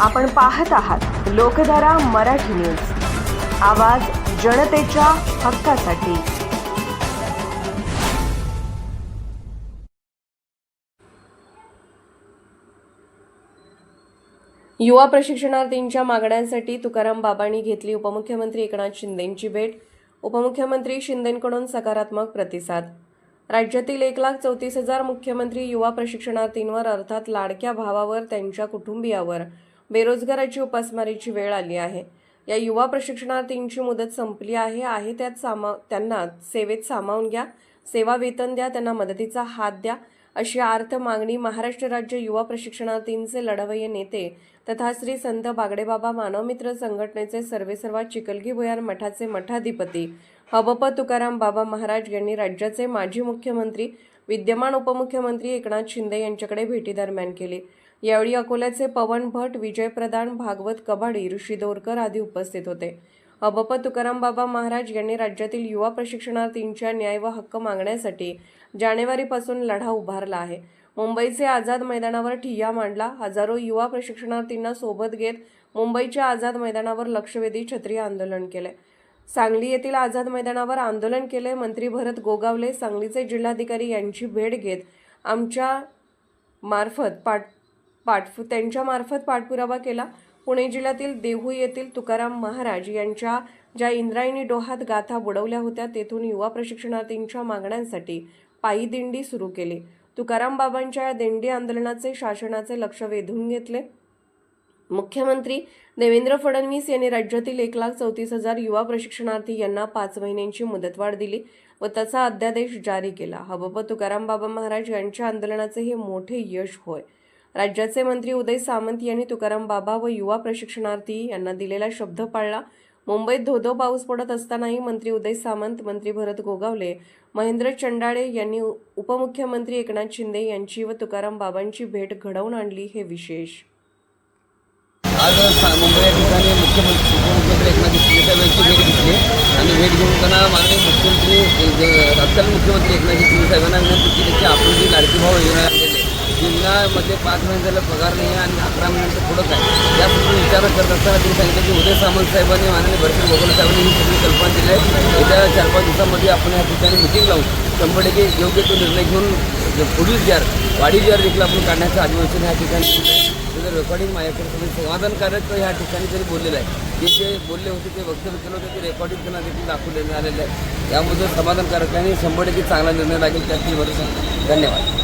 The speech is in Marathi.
आपण पाहत आहात लोकधारा मराठी न्यूज. आवाज जनतेच्या हक्कासाठी. युवा प्रशिक्षणार्थींच्या मागण्यांसाठी तुकाराम बाबांनी घेतली उपमुख्यमंत्री एकनाथ शिंदेंची भेट. उपमुख्यमंत्री शिंदेंकडून सकारात्मक प्रतिसाद. राज्यातील एक लाख चौतीस हजार मुख्यमंत्री युवा प्रशिक्षणार्थींवर अर्थात लाडक्या भावावर त्यांच्या कुटुंबियावर. बेरोजगाराची उपासमारीची वेळ आली आहे. या युवा प्रशिक्षणार्थींची मुदत संपली आहे. आहे त्यात सामा त्यांना सेवेत सामावून घ्या. सेवा वेतन द्या. त्यांना मदतीचा हात द्या. अशी आर्थ मागणी महाराष्ट्र राज्य युवा प्रशिक्षणार्थींचे लढवय्ये नेते तथा श्री संत बागडेबाबा मानवमित्र संघटनेचे सर्वेसर्वा चिकलगी भुयार मठाचे मठाधिपती हबप तुकाराम बाबा महाराज यांनी राज्याचे माजी मुख्यमंत्री विद्यमान उपमुख्यमंत्री एकनाथ शिंदे यांच्याकडे भेटीदरम्यान केली. यावेळी अकोल्याचे पवन भट विजय प्रधान भागवत कबाडी ऋषी दोरकर आदी उपस्थित होते. अबप तुकाराम बाबा महाराज यांनी राज्यातील युवा प्रशिक्षणार्थींच्या न्याय व हक्क मागण्यासाठी जानेवारीपासून लढा उभारला आहे. मुंबईचे आझाद मैदानावर ठिय्या मांडला. हजारो युवा प्रशिक्षणार्थींना सोबत घेत मुंबईच्या आझाद मैदानावर लक्षवेधी छत्री आंदोलन केले. सांगली येथील आझाद मैदानावर आंदोलन केले. मंत्री भरत गोगावले. सांगलीचे जिल्हाधिकारी यांची भेट घेत आमच्या मार्फत पाठ पाठ त्यांच्यामार्फत पाठपुरावा केला. पुणे जिल्ह्यातील देहू येथील तुकाराम महाराज यांच्या ज्या इंद्रायणी डोहात गाथा बुडवल्या होत्या तेथून युवा प्रशिक्षणार्थींच्या मागण्यांसाठी पायी दिंडी सुरू केली. तुकाराम बाबांच्या या दिंडी आंदोलनाचे शासनाचे लक्ष वेधून घेतले. मुख्यमंत्री देवेंद्र फडणवीस यांनी राज्यातील एक लाख चौतीस हजार युवा प्रशिक्षणार्थी यांना पाच महिन्यांची मुदतवाढ दिली व त्याचा अध्यादेश जारी केला. हबप तुकाराम बाबा महाराज यांच्या आंदोलनाचे हे मोठे यश होय. राज्याचे मंत्री उदय सामंत यांनी तुकाराम बाबा व युवा प्रशिक्षणार्थी यांना दिलेला शब्द पाळला. मुंबईत धोधो पाऊस पडत असतानाही मंत्री उदय सामंत मंत्री भरत गोगावले महेंद्र चंडाळे यांनी उपमुख्यमंत्री एकनाथ शिंदे यांची व तुकाराम बाबांची भेट घडवून आणली हे विशेष. आज मुंबई या ठिकाणी मुख्यमंत्री उपमुख्यमंत्री एकनाथ शिंदे साहेबांची भेट घेतली आणि भेट घेऊन त्यांना माननीय मुख्यमंत्री तत्कालीन मुख्यमंत्री एकनाथ शिंदे साहेबांना विनंती केली की आपण जी लाडकी भाव योजना जिल्ह्यामध्ये पाच महिने झालं पगार नाही आहे आणि अकरा महिन्याचं पुढंच आहे त्याबद्दल विचार करत असताना त्यांनी सांगितलं की उदय सामंत साहेबांनी माननीय भरपूर गोगोले साहेबांनी ही सगळी कल्पना दिली आहे. येत्या चार पाच दिवसामध्ये आपण या ठिकाणी मिटिंग लावून शंभर टक्के योग्य तो निर्णय घेऊन पुढील जार वाढीव जार देखील आपण काढण्याचं अधिवेशन या ठिकाणी रेकॉर्डिंग माझ्याकडे सगळं समाधानकारक ह्या ठिकाणी तरी बोललेलं आहे. जे जे बोलले होते ते वक्तव्य केलं होतं ते रेकॉर्डिंग त्यांना देखील दाखवलेलं आलेलं आहे. त्यामुळे समाधानकारक आणि शंभर टक्के चांगला निर्णय लागेल त्याची भरोसा धन्यवाद.